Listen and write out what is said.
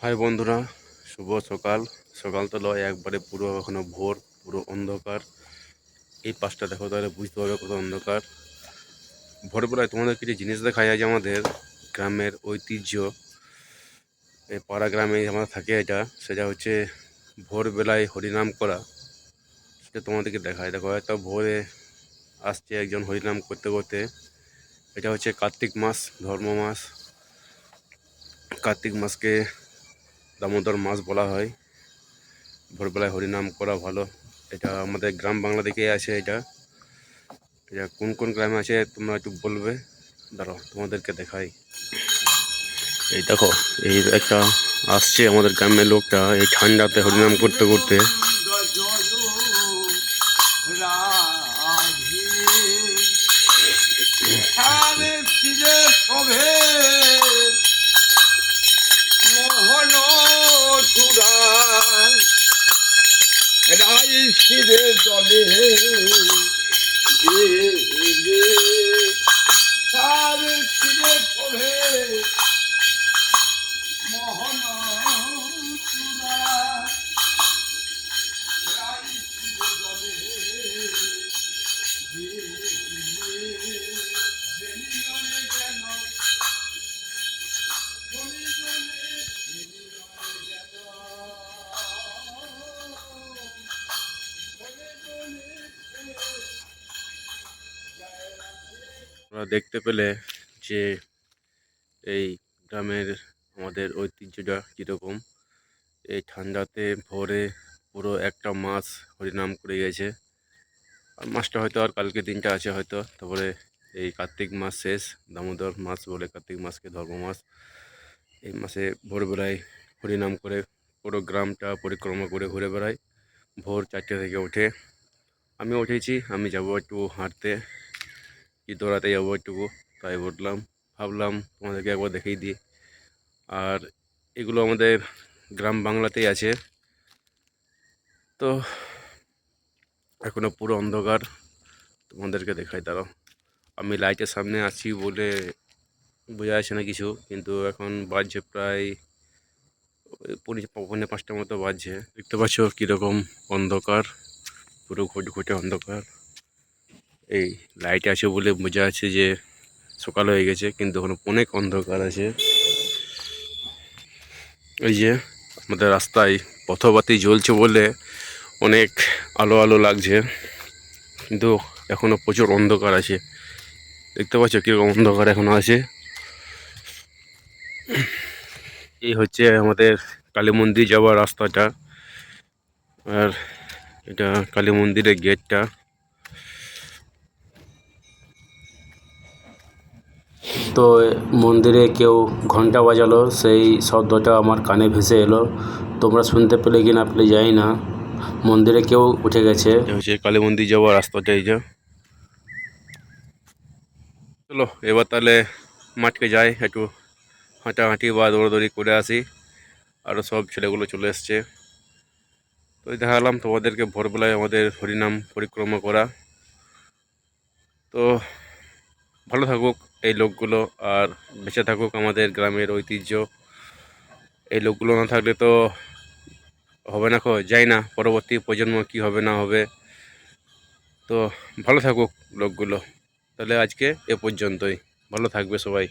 High বন্ধুরা, শুভ সকাল। সকাল তো লয়, একবারে পুরো এখনও ভোর, পুরো অন্ধকার। এই পাশটা দেখো তাহলে বুঝতে পারবে কত অন্ধকার। ভোরবেলায় তোমাদের কিছু জিনিস দেখা যায় যে আমাদের, গ্রামের ঐতিহ্য। এই পাড়া গ্রামে আমরা থাকে এটা, সেটা হচ্ছে ভোরবেলায় হরিনাম করা। সেটা তোমাদেরকে দেখায় দেখো হয়তো ভোরে আসছে একজন হরিনাম করতে করতে। এটা হচ্ছে কার্তিক মাস, ধর্ম মাস। কার্তিক মাসকে দামোদর মাছ বলা হয়। ভোরবেলায় হরিনাম করা ভালো। এটা আমাদের গ্রাম বাংলা দিকে আছে এটা। এটা কোন কোন গ্রামে আছে তোমরা একটু বলবে? দাঁড়াও, তোমাদেরকে দেখাই। এই দেখো, এই একটা আসছে আমাদের গ্রামের লোকটা এই ঠান্ডাতে হরিনাম করতে করতে। শিরে জলে তোমরা দেখতে পেলে যে এই গ্রামের আমাদের ঐতিহ্যটা কীরকম। এই ঠান্ডাতে ভোরে পুরো একটা মাস হরিনাম করে গেছে। আর মাসটা হয়তো আর কালকে দিনটা আছে হয়তো। তারপরে এই কার্তিক মাস শেষ, দামোদর মাস বলে কার্তিক মাসকে ধর্ম মাস। এই মাসে ভোরবেলায় হরিনাম করে পুরো গ্রামটা পরিক্রমা করে ঘুরে বেড়ায় ভোর চারটে থেকে উঠে আমি উঠেছি, আমি যাব একটু হাঁটতে। কি দৌড়াতে যাব একটুকু, তাই উঠলাম ভাবলাম তোমাদেরকে একবার দেখিয়ে দিই। আর এগুলো আমাদের গ্রাম বাংলাতেই আছে। তো এখনও পুরো অন্ধকার, তোমাদেরকে দেখাই, দাঁড়াও। আমি লাইটের সামনে আছি বলে বোঝা যাচ্ছে না কিছু, কিন্তু এখন বাজছে প্রায় পৌনে পাঁচটার মতো বাজছে। দেখতে পাচ্ছ কীরকম অন্ধকার, পুরো ঘুটে ঘুটে অন্ধকার। এই লাইট আছে বলে বোঝা যাচ্ছে যে সকাল হয়ে গেছে, কিন্তু এখন অনেক অন্ধকার আছে। এই যে আমাদের রাস্তায় পথবাতি জ্বলছে বলে অনেক আলো আলো লাগছে, কিন্তু এখনও প্রচুর অন্ধকার আছে। দেখতে পাচ্ছ কীরকম অন্ধকার এখনও আছে। এই হচ্ছে আমাদের কালী মন্দির যাওয়ার রাস্তাটা। আর এটা কালী মন্দিরের গেটটা। তো মন্দিরে কেউ ঘণ্টা বাজালো, সেই শব্দটা আমার কানে ভেসে এলো। তোমরা শুনতে পেলে কি না পেলে যাই না। মন্দিরে কেউ উঠে গেছে। কালী মন্দির যাওয়ার রাস্তাটা এই যা। চলো, এবার তাহলে মাঠকে যাই, একটু হাঁটাহাঁটি বা দৌড়াদৌড়ি করে আসি। আরও সব ছেলেগুলো চলে এসছে। তো দেখালাম তোমাদেরকে ভোরবেলায় আমাদের হরিনাম পরিক্রমা করা। তো ভালো থাকুক। এই লোকগুলো আর বেঁচে থাকুক আমাদের গ্রামের ঐতিহ্য। এই লোকগুলো না থাকলে তো হবে না যাই না, পরবর্তী প্রজন্ম কি হবে না হবে। তো ভালো থাকুক লোকগুলো। তাহলে আজকে এ পর্যন্তই। ভালো থাকবে সবাই।